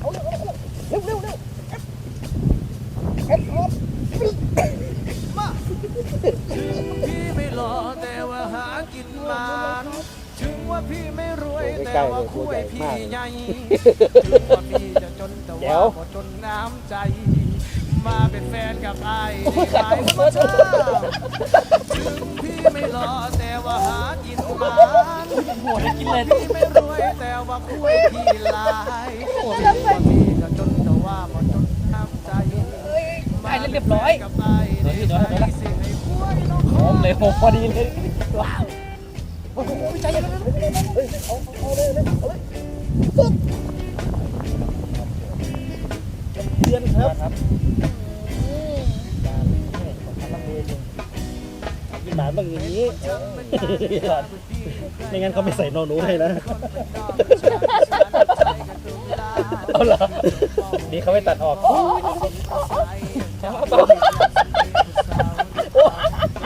เอาเร็วเร็วเร็วเร็วเอ็ดออฟพี่ไม่หล่อแต่ว่าหากินนานถึงว่าพี่ไม่รวยแต่ว่าคุยพี่ใหญ่ถึงว่าพี่จะจนแต่ว่าบ่จนน้ำใจ มาเป็นแฟนกับไอ้หลายคนชาถึานหัวได้กินเลยพี่ไม่รวยแต่ว่าคุยพี่หลายถึงว่าพี่จะจนแต่ว่าบ่จนน้ำใจไปแล้วเรียบร้อยกับไอ้ได้ใจสิให้คุยน้องโอ้เลยโหพอดีเลยว้าวโอ้โหใจเย็นๆเฮ้ยเอาเอาเลยเลยเอาเลยปึ๊บเดือนครับครับกินหมาบางอย่างนี้ ไม่งั้นเขาไม่ใส่นอนหนูให้นะ เอาเหรอนี่เขาไม่ตัดออก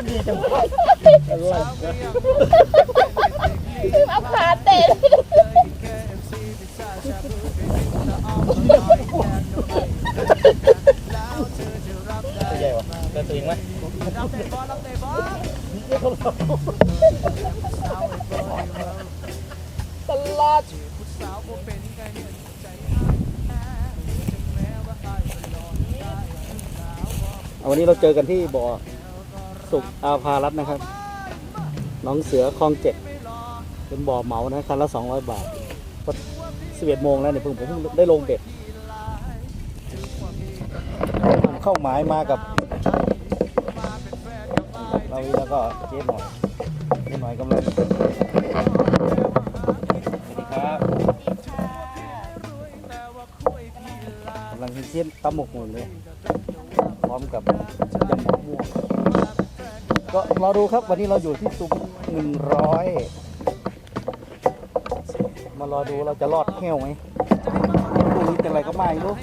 ดีจังวะอะไรวะเอาขาเตะตัวใหญ่วะเดินตัวเองไหม วันนี้เราเจอกันที่บ่อสุขอาภารัตนะครับ น้องเสือคลองเจ็ดเป็นบ่อเหมานะคันละสองร้อยบาทสิบเอ็ดโมงแล้วเนี่ยเพิ่งผมเพิ่งได้ลงเบ็ดเข้าหมายมากับเราวีแล้วก็เจ๊หน่อยเจ๊หน่อยกำลังสวัสดีครับกำลังเชียนตำหมกหมุนเลย มกับยำมะม่วงก็รอดูครับวันนี้เราอยู่ที่ซุ้มหนึ่งร้อยมารอดูเราจะรอดแห้วไหมพรุ่งนี้จะอะไรก็ไม่รู้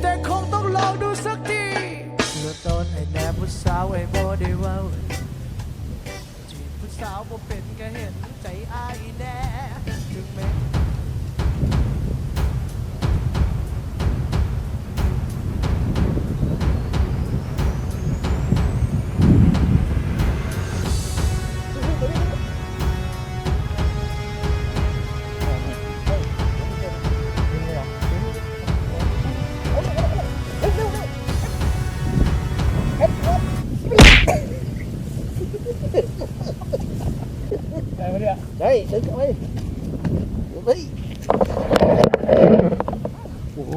แต่คงต้องลองดูสักทีเลือตอนไอ้แนบผู้สาวไอ้บ่ได้เว่าจีบผู้สาวบ่เป็นก็เห็นใจอายแน่ถึงแม้ ด้เดินเข้าไปเฮ้ยโอ้โห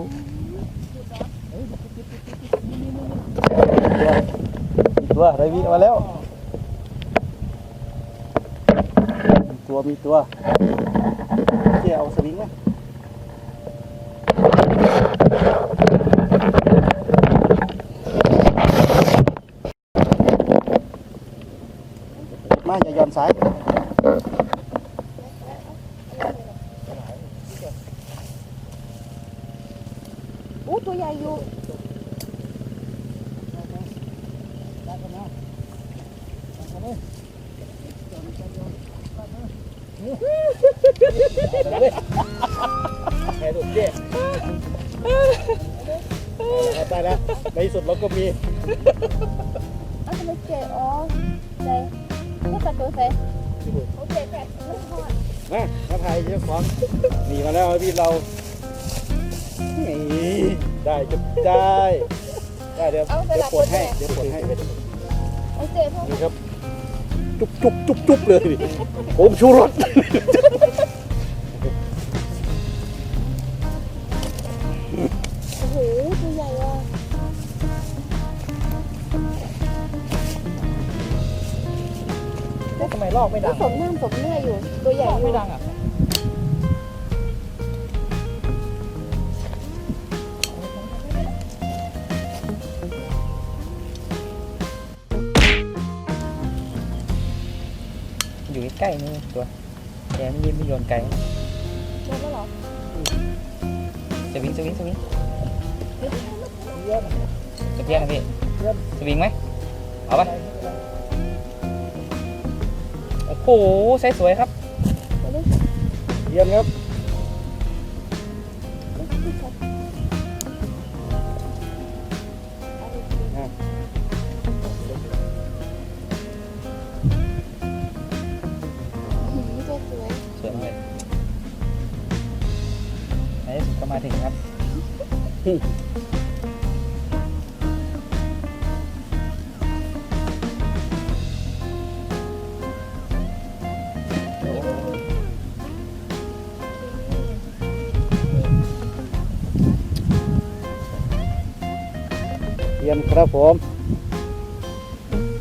ตัวไรวิ่งมาแล้วมีตัวมีตัวเที่ยวเอาสวิงไหมมาอย่าย้อนสาย ได้เดี๋ยวเดี๋ยวปลดให้ เดี๋ยวปลดให้ไปเอาเจ๊พวกนี่ครับ จุ๊บจุ๊บจุ๊บจุ๊บเลยดิผมชูรส โอ้โหตัวใหญ่ว่ะทำไมลอกไม่ดังสมน้ำสมเนื้ออยู่ ตัวใหญ่ลอกอยู่ไม่ดังอะ ตัวแกไม่ยิ้มไม่โยนไกลแล้วก็เหรอสวิงสวิงสวิงสเปียร์นะพี่สวิงไหมเอาปะโอ้โหไซส์สวยครับ เยี่ยมครับ เยี่ยมครับผม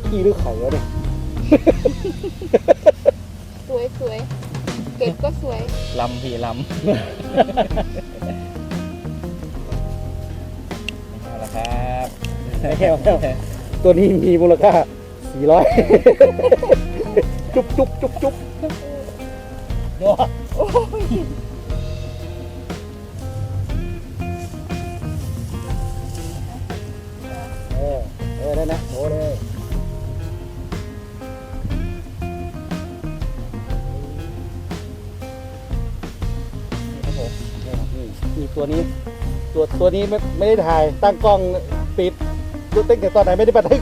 ขี้หรือไข่วะเนี่ย สวยสวยเกล็ดก็สวยลำพี่ลำ ไม่แค่ว่าตัวนี้มีมูลค่า 400 จุ๊บจุ๊บจุ๊บจุ๊บโอ้เออเออได้นะโอ้เลยครับผมนี่นี่ตัวนี้ ตัวตัวนี้ไม่ไม่ได้ถ่ายตั้งกล้อง ปิดดูตั้งแต่ตอนไหนไม่ได้บันทึก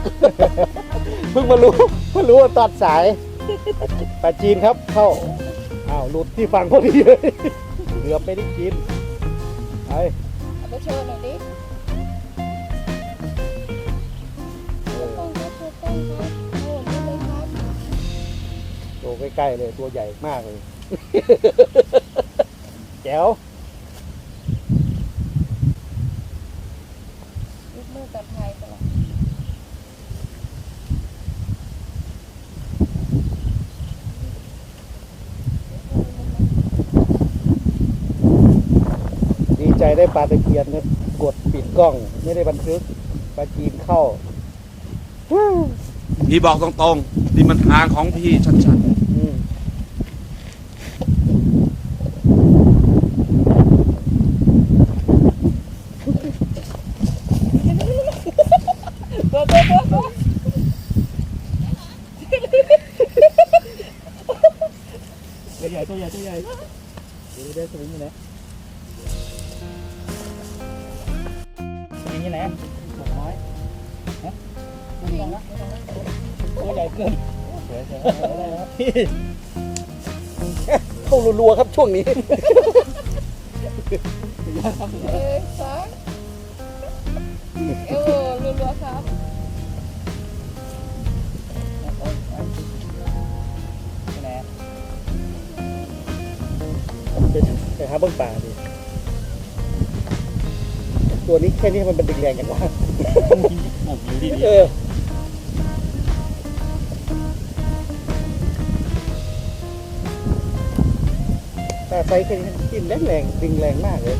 เพิ่งมารู้เพิ่งรู้ว่าตอนสายปลาจีนครับเข้าอ้าวหลุดที่ฝั่งพอดีเลยเกือบไม่ได้กินไปเอาไปโชว์หน่อยดิต้องครับต้องครับโอ้ไม่เลยครับตัวใกล้ๆเลยตัวใหญ่มากเลย แจ๋ว ยกมือกับไทยตลอด ดีใจ ได้ปลาตะเพียนครับกดปิดกล้อง ไม่ได้บันทึกปลาจีนเข้าพี่บอกตรงๆนี่มันทางของพี่ชัดอืมตัวใหญ่ตัวใหญ่ตัวใหญ่เดี๋ยวได้สวิงอยู่นะสวิงที่ไหนอะหมกน้อยฮะไม่ต้องละไม่ต้องละตัวใหญ่เกินสวยสวยเอาได้แล้วเข้ารัวๆครับช่วงนี้เอ้ยสองเออรัวๆครับที่ไหนอะไปไปหาเบิ้งป่าดิ ตัวนี้แค่นี้มันเป็นดึงแรงกันวะหมกอยู่ดีเออแต่ไซส์แค่นี้กินแรงแรงๆดึงแรงมากเลย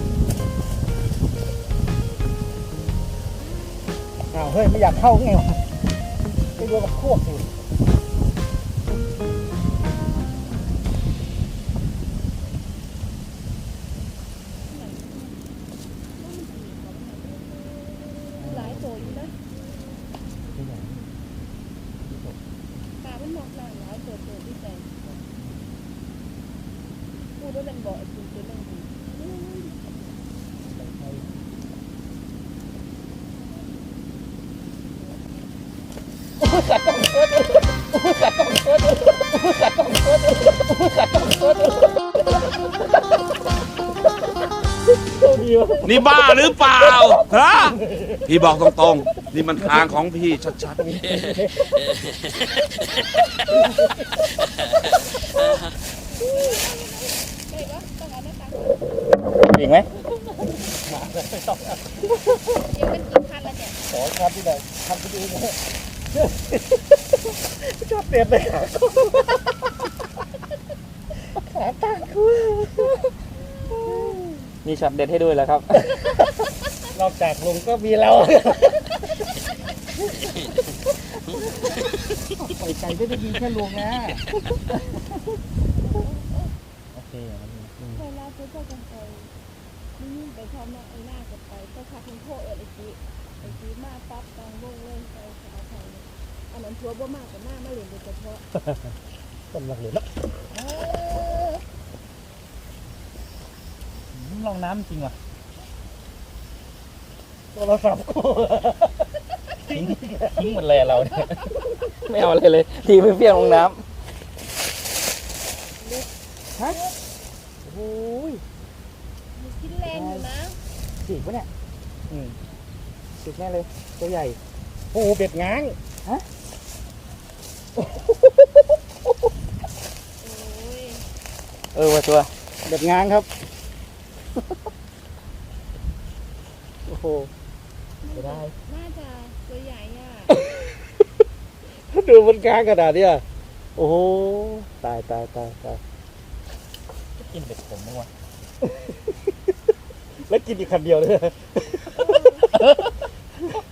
อ้าวเฮ้ยไม่อยากเข้าไงวะไปดูกับพวกสิห นี่บ้าหรือเปล่าฮะพี่บอกตรงนี่มันทางของพี่ชัดอีกไหมเดี๋ยวมันกินคันแล้วเนี่ยขอครับที่ไหนทำไปดูนะชอบเต็มเลยขาขาตาคุย มีช็อตเด็ดให้ด้วยแล้วครับ นอกจากลุงก็มีเราปล่อยไก่ไม่ได้ยินแค่ลุงนะโอเคเวลาซื้อเจ้ากันไปนี่ไปพร้อมน้องไอ้หน้ากันไปก็คักคุณพ่อเออไอ้จีไอ้จีมาปั๊บกลางวงเล่นไปสาวไทยอันนั้นทัวบ่มากกับหน้ามาเรียนโดยเฉพาะกำลังเหลือแล้ว เออ ลองน้ำจริงว่ะโทรศัพท์กูทิ้งทิ้งหมดเลยอะเราเนี่ยไม่เอาอะไรเลยทีไปเพี้ยงลงน้โอ้ยมันกินแรงอยู่นะำจีบปะเนี่ยอืมจีบแน่เลยตัวใหญ่โอ้โหเบ็ดง้างโอ้ยเออว่าตัวเบ็ดง้างครับ โอ้โหไม่ได้ น่าจะตัวใหญ่อะดูมันง้างขนาดเนี้ยโอ้โหตายตายตายตายกินเบ็ดผมมั้งวะ แล้วกินอีกคันเดียวเลย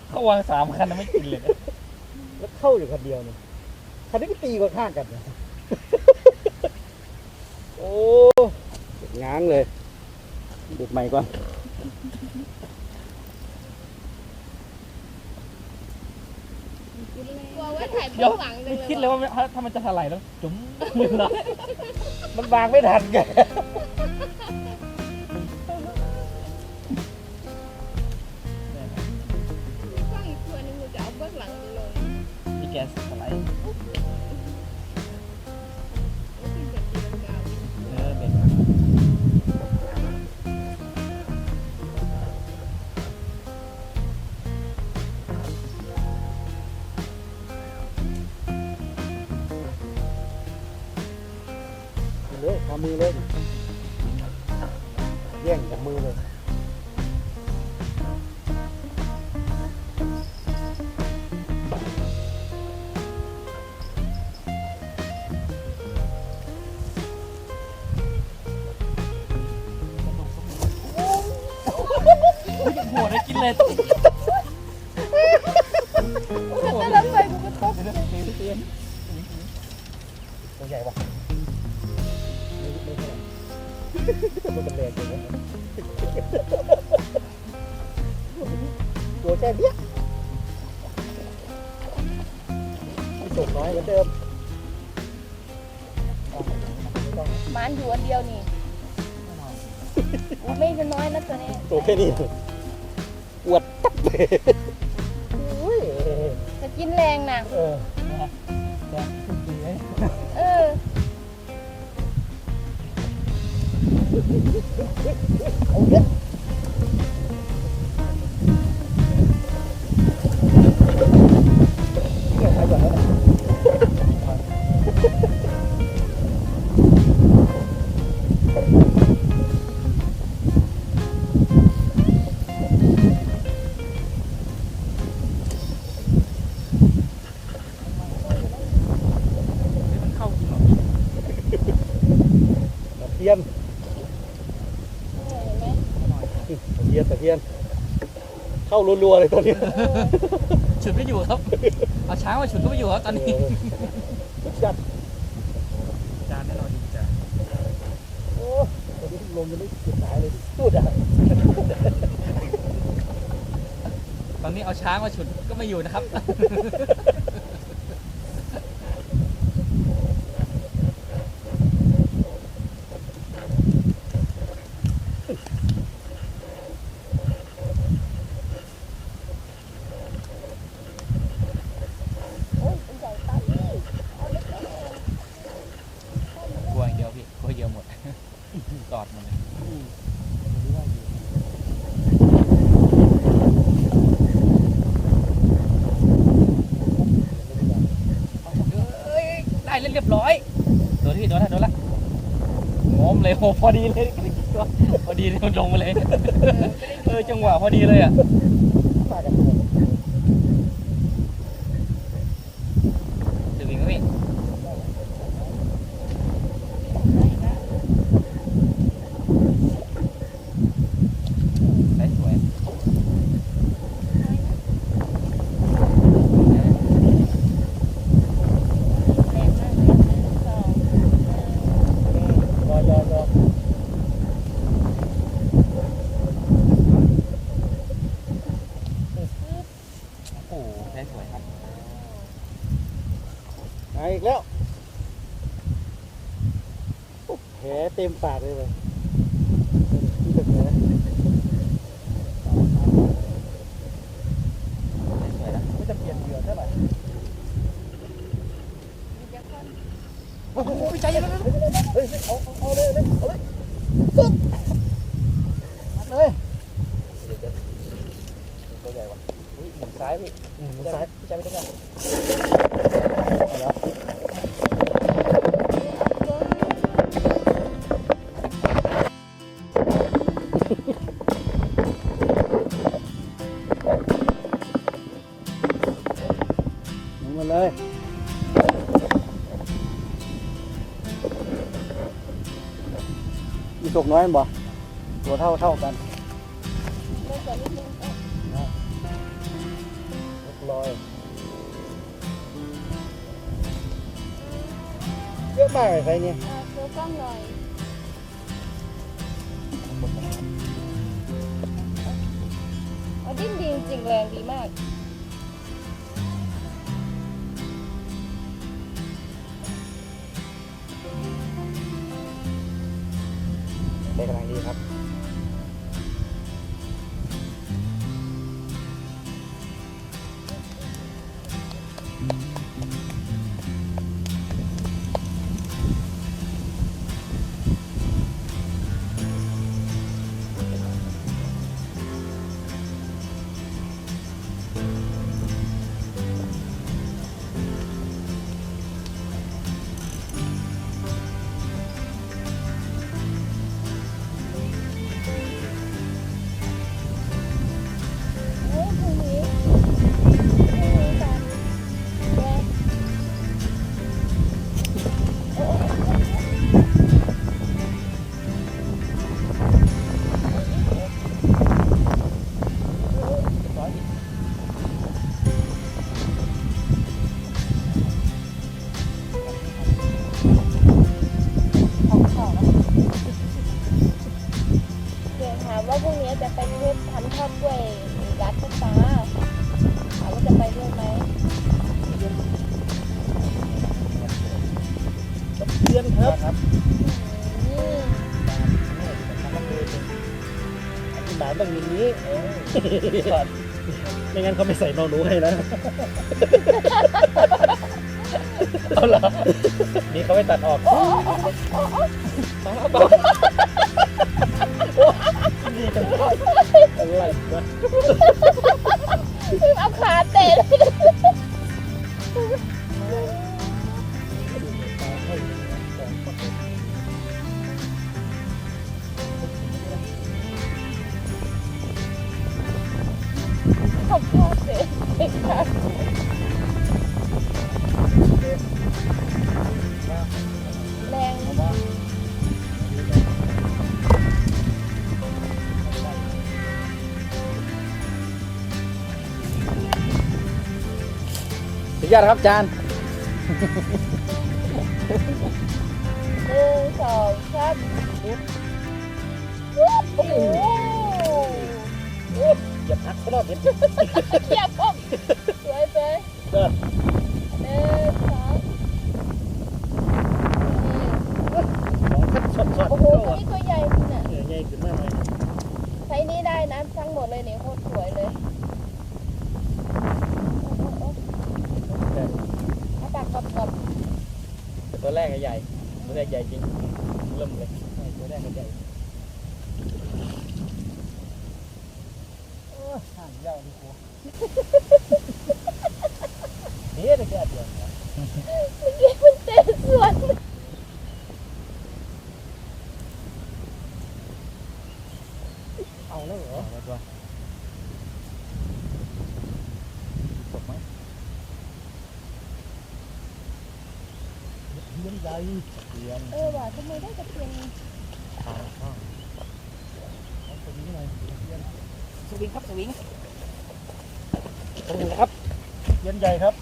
เขาวางสามคันนะไม่กินเลยนะแล้วเข้าอยู่คันเดียวเนี่ยคันนี้ก็ตีกว่าข้างกันนะโอ้ง้างเลย เด็ดใหม่ก่อนกินแรงกลัวว่าถ่ายเบื้องหลังจังไม่เลยคิดเลยว่ามันถ้ามันจะถลายแล้ว จุ๋มมือเนาะมันวางไม่ทันไงฟังอีกตัวหนึงมันจะเอาเบื้องหลังลงมีแกนถลา 2011. ค่เนี้ยไม่ส่งน้อยเหมือนเดิมมันอยู่อันเดียวนี่กูไม่จะน้อยนะตัวนี้ตัวแค่นี้อวดตับเลยโอ้ยจะกินแรงนะเออแดงขึ้นดีเลยเออเอาเยอ ตะเพียนเห็นไหมตะเพียนตะเพียน เข้ารัวๆเลยตอนนี้ ฉุดไม่อยู่ครับเอาช้างมาฉุดก็ไม่อยู่ครับตอนนี้เออจัดจานแน่นอนดีจ้ะโอ้ตอนนี้ลมยังไม่จุดสายเลยพูดอะตอนนี้เอาช้างมาฉุดก็ไม่อยู่นะครับ อดหมดเลยเอ้ยได้เรียบร้อยโดนที่โดนละโดนละงอมเลยโหพอดีเลย พอดีเลยมัลงมาเลย เออจังหวะพอดีเลยอะ อีกแล้วแผลเต็มปากเลยเลย มุนมาเลยมีตกน้อยบ่ตัวเท่าเท่ากันเมื่อก่อนนิดเอ๊ะยกลอยเยอะมากเลยไฟเนี่ยอ่าโชว์กล้องหน่อยเอาดิ้นดีจริงแรงดีมาก ได้กำลังดีครับ จะไปเทศทำทอดกล้วยรัดข้าวตาถามว่าจะไปด้วยไหมเดือนครับครับอืมหมาต้องอย่างนี้ไม่งั้นเขาไม่ใส่นอนหนูให้นะเอาเหรอนี่เขาไม่ตัดออก อะไรวะเอาขาเตะเลยขอบคุณเตะเตะขาแรงนะสุ ดยอดครับอาจารย์หนึ่งสองสามโอ้โหอย่าพักเขารอบเห็นอย่าก้มสวยสวยเออหนึ่งสองของสดสดโอ้โหตัวนี้ตัวใหญ่จริงอะเนื่ยใหญ่ขึ้นมากเลยใช้นี้ได้นะทั้งหมดเลยเนี่ยโคตรสวยเลยเอาปากกรอบ ตัวแร กใหญ่ตัวแรกใหญ่จริงเริ่มเลยตัวแรกใหญ่โอ้ยห่างยาวดีกว่าเฮ้ยเดี๋ยวแกเดี๋ยว ๆเมื่อกี้มันเตะ ใหญ่เทียน เออว่ะทำไมได้ตะเกียง ทางข้างเอาตรงนี้หน่อยเทียน ส วิงครับสวิงตรงนี้ครับเทียนใหญ่ครับ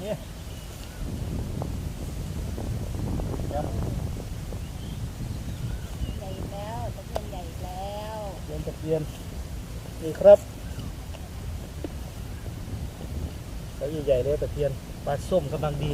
เนี่ยเดี๋ยวใหญ่อีกแล้วตะเกียงใหญ่อีกแล้วเทียนตะเกียนนี่ครับแล้ว ใหญ่เลยตะเกียนปลาส้มกำลังดี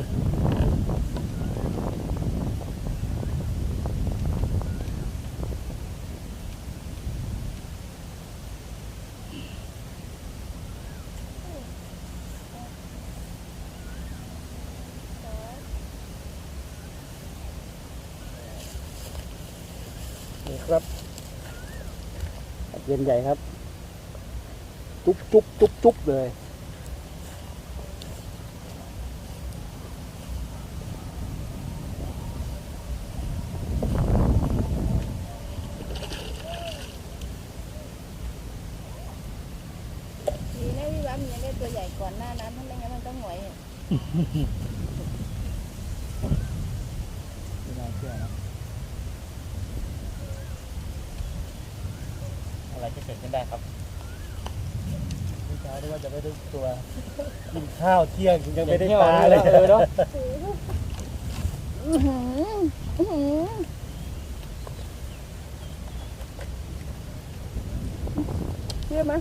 นี่ครับเกียนใหญ่ครับ จุ๊บจุ๊บจุ๊บจุ๊บเลย ดีนะพี่ว่ามียังได้ตัวใหญ่ก่อนหน้านั้นถ้าไม่งั้นมันก็หงอยอะ ไม่น่าเชื่อนะ อะไรจะเกิดขึ้นได้ครับพี่เช้าได้ว่าจะไม่ได้ตัว กิน ข้าวเที่ยงยังไม่ได้ปลาเลยเออเนาะอื้อหืออื้อหือเชื่อไหม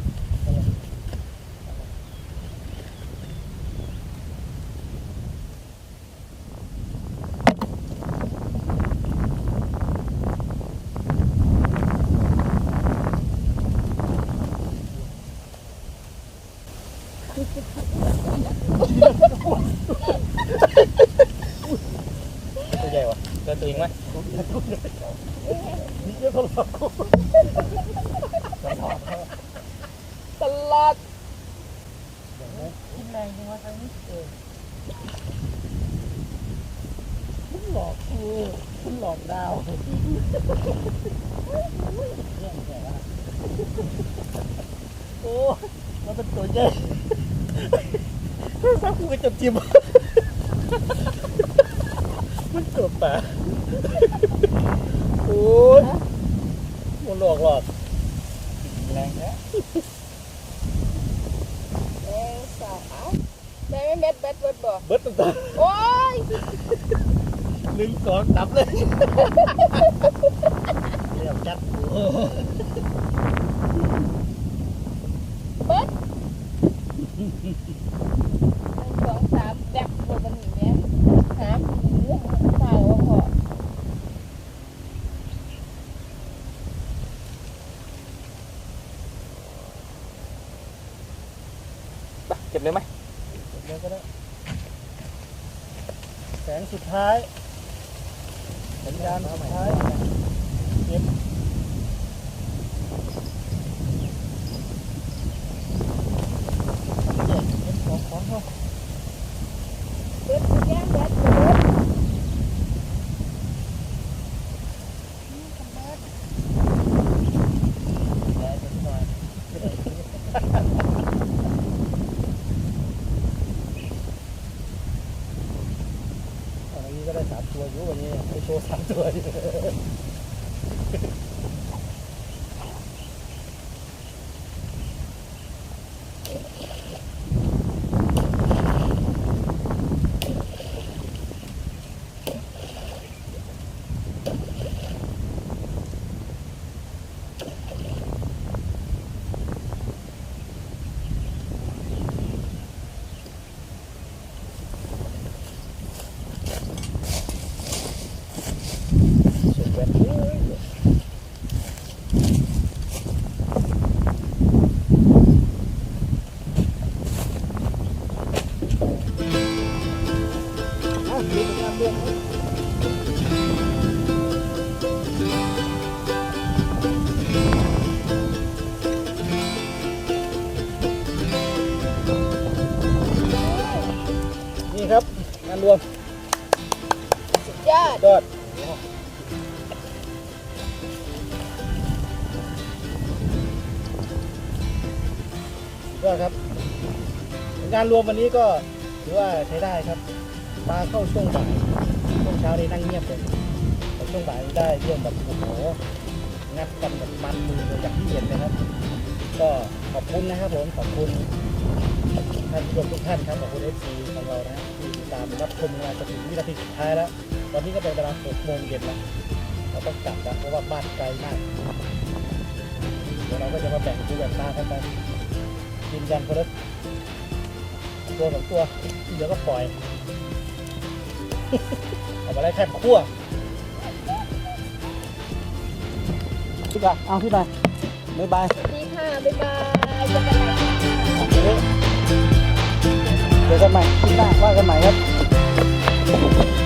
ตัวใหญ่วะเกินตัวเองไหมนี่เยอะเท่าไหร่ ตลอด กินแรงจริงวะครั้งนี้เออคุณหลอกกูคุณหลอกดาวเนี่ยแก่แล้วโอ้มันเป็นตัวใหญ่ถ้ากูก็จะจิ้มมันเกือบปะ โอ้ยมันหลอกหลอกแรงแท้เอ้ยสาวเอาได้ไหมเม็ดเบ็ดเบิดบ่เบิดตั้งแต่โอ้ยหนึ่งสองตับเลยเรียบจัดโอ้เบิดหนึ่งสองสามแดกบนบันนี้เนี่ยสามหูสาวอะพ่อ เก็บเลยไหม เดี๋ยวก็ได้แสงสุด ท้ายสัญญาณ รวมวันนี้ก็ถือว่าใช้ได้ครับมาเข้าช่วงบ่ายช่วงเช้านี้นั่งเงียบเลยแต่ช่วงบ่ายได้เรื่องแบบโอ้โหงัดกันแบบมันมือเลยอย่างที่เห็นนะครับ ก็ขอบคุณนะครับผมขอบคุณท่านผู้ชมทุกท่านครับขอบคุณเอฟซีของเรานะที่ติดตามรับชมมาจนถึงวินาทีสุดท้ายแล้วตอนนี้ก็เป็นเวลาหกโมงเย็นแล้วเราต้องกลับแล้วเพราะว่าบ้านไกลมากเดี๋ยวเราก็จะมาแบ่งดูแบ่งตากันไปกินกันคนละ ตัวสองตัวที่เหลือก็ปล่อยเอามาได้แค่คั่วพี่บายเอาพี่บายบ๊ายบายสวัสดีค่ะ บ๊ายบายเจอกันใหม่ค่ะเดี๋ยวกันใหม่คลิปหน้าว่ากันใหม่ครับ